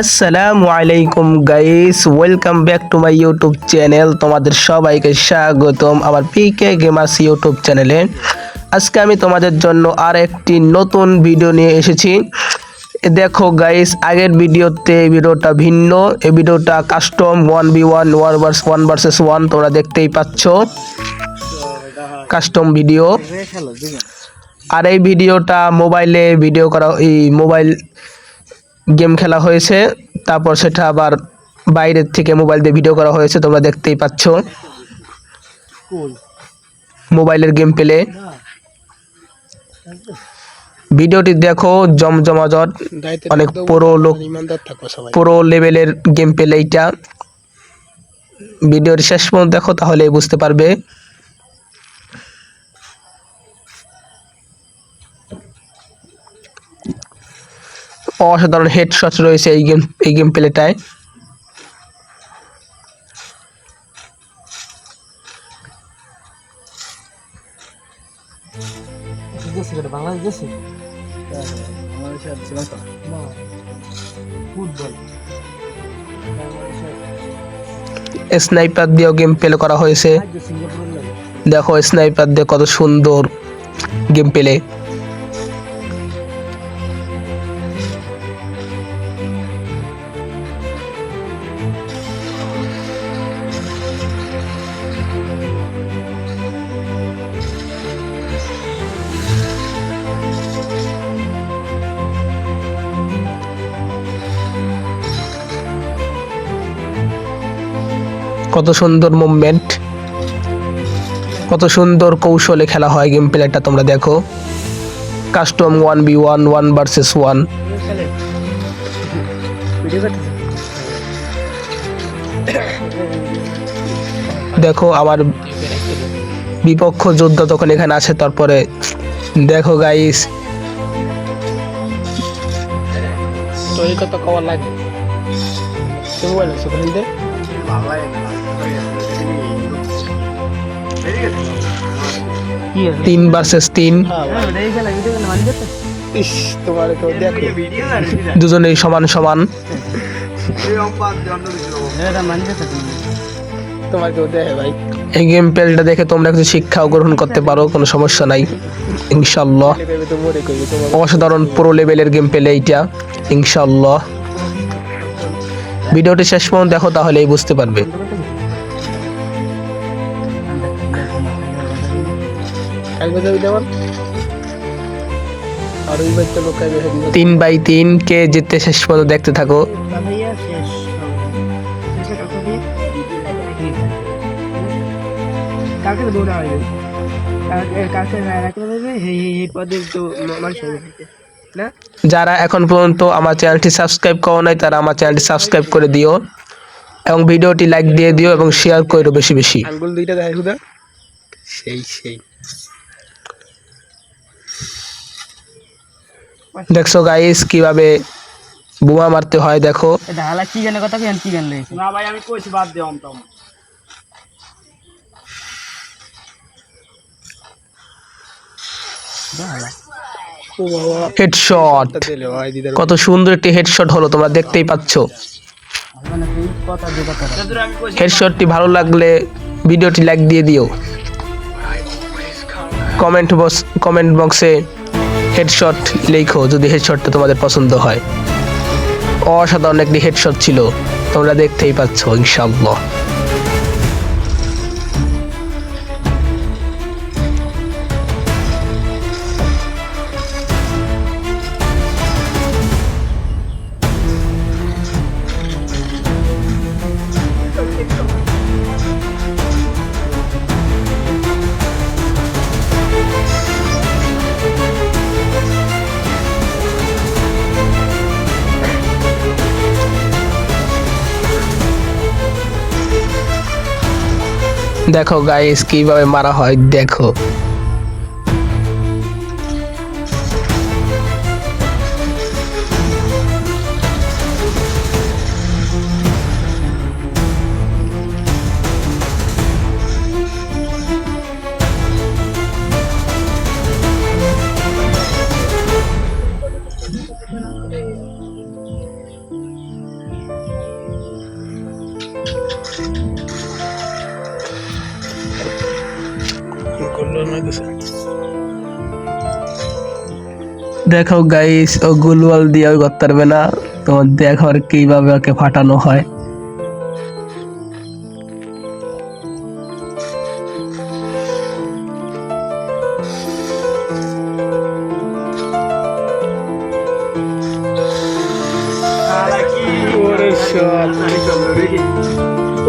আসসালামু আলাইকুম guys welcome back to my YouTube channel তোমাদের সবাইকে স্বাগতম আমার পিকে গেমার্স ইউটিউব চ্যানেলে আজকে আমি তোমাদের জন্য আর একটি নতুন ভিডিও নিয়ে এসেছি। দেখো গাইস আগের ভিডিওতে এই ভিডিওটা ভিন্ন। এই ভিডিওটা custom one v one one verse one versus one তোমরা দেখতেই পাচ্ছ। কাস্টম ভিডিও আর এই ভিডিওটা মোবাইলে ভিডিও করা, এই মোবাইল গেম খেলা হয়েছে তারপর সেটা আবার বাইরের থেকে মোবাইল দিয়ে ভিডিও করা হয়েছে তোমরা দেখতেই পাচ্ছ। মোবাইলের গেম পেলে। ভিডিওটি দেখো জমজমাজট অনেক পুরো লোক পুরো লেভেলের গেম পেলে এইটা। ভিডিওর শেষ পর্যন্ত দেখো তাহলে বুঝতে পারবে। অসাধারণ হেড হেডশট রয়েছে এই গেম এই গেম প্লেটায় বাংলাদেশ স্নাইপার দিয়েও গেম প্লে করা হয়েছে। দেখো স্নাইপার দিয়ে কত সুন্দর গেম প্লে কত সুন্দর মুভমেন্ট কত সুন্দর কৌশলে খেলা হয় গেম প্লেটা তোমরা দেখো। Custom one v one one versus one দেখো, আমার বিপক্ষ যোদ্ধা তখন এখানে আছে, তারপরে দেখো গাইস তৈরি কত কবার লাগে। তুমি বল সুখনীল দে। তিন ভার্সেস তিন। দুজনেই সমান সমান। মানে তোমার কেউ দেখে ভাই। এই গেম প্লেটা দেখে তোমরা কিছু শিক্ষাও গ্রহণ করতে পারো কোনো সমস্যা নাই। ইনশাল্লাহ অসাধারণ প্রো লেভেলের গেম পেলে এইটা। ইনশাল্লাহ ভিডিওটি শেষ পর্যন্ত দেখো তাহলেই বুঝতে পারবে। তিন বাই তিন কে জিততে শেষ পর্যন্ত দেখতে থাকো। কালকে দৌড়া হবে কালকে কালকে রাখতে হবে এই এই পদে তো মানুষ না? যারা এখন পর্যন্ত আমার চ্যানেলটি সাবস্ক্রাইব করো নাই তারা আমার চ্যানেলটি সাবস্ক্রাইব করে দিও এবং ভিডিওটি লাইক দিয়ে দিও এবং শেয়ার করো বেশি বেশি। আঙ্গুল দুইটা দেখাই খুদা সেই সেই। দেখছ গাইস কীভাবে বোমা মারতে হয় দেখো। এটা কি কথা কি গান লেগেছে না ভাই আমি কইছি বাদ হেডশট। কত সুন্দর একটি হেডশট হলো তোমরা দেখতেই পাচ্ছ। হেডশটটি ভালো লাগলে ভিডিওটি লাইক দিয়ে দিও। কমেন্ট বক্স কমেন্ট বক্সে হেডশট লেখো যদি হেডশটটা তোমাদের পছন্দ হয়। অসাধারণ একটি হেডশট ছিল। তোমরা দেখতেই পাচ্ছ ইনশাআল্লাহ। দেখো গাইস কীভাবে মারা হয় দেখো। দেখো গাইস ও গুলওয়াল দিয়ে ওই করতে পারবে না তোমার দেখো আর কীভাবে ওকে ফাটানো হয়।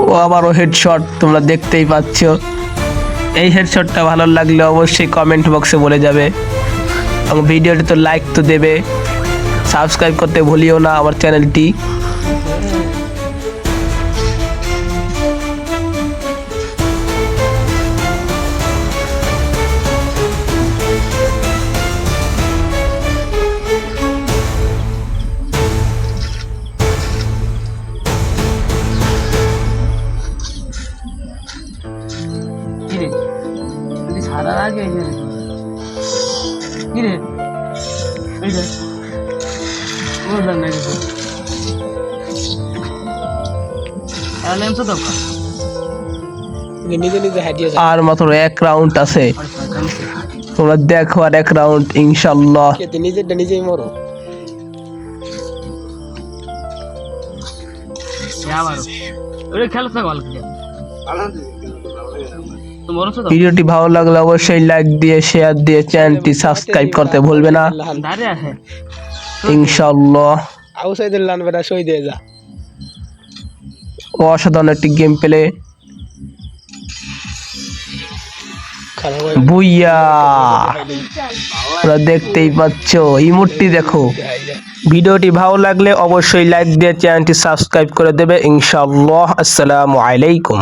ও আবারও হেডশট তোমরা দেখতেই পাচ্ছ। এই হেডশটটা ভালো লাগলে অবশ্যই কমেন্ট বক্সে বলে যাবে। এবং ভিডিওটি তো লাইক তো দেবে। সাবস্ক্রাইব করতে ভুলিও না আমার চ্যানেলটি এই বুঝলাম না কিছু। আর মাত্র এক রাউন্ড আছে। তোমরা দেখো আর এক রাউন্ড ইনশাল্লাহ। নিজেরটা নিজেই মরো। খেলছ না গল তোমার তো ভিডিওটি ভালো লাগলে অবশ্যই লাইক দিয়ে শেয়ার দিয়ে চ্যানেলটি সাবস্ক্রাইব করতে ভুলবে না। ইনশাল্লাহ অসাধারণ একটি গেম প্লে বুইয়া। তোমরা দেখতেই পাচ্ছ ইমোটটি দেখো। ভিডিওটি ভালো লাগলে অবশ্যই লাইক দিয়ে চ্যানেলটি সাবস্ক্রাইব করে দেবে। ইনশাআল্লাহ। আসসালামু আলাইকুম।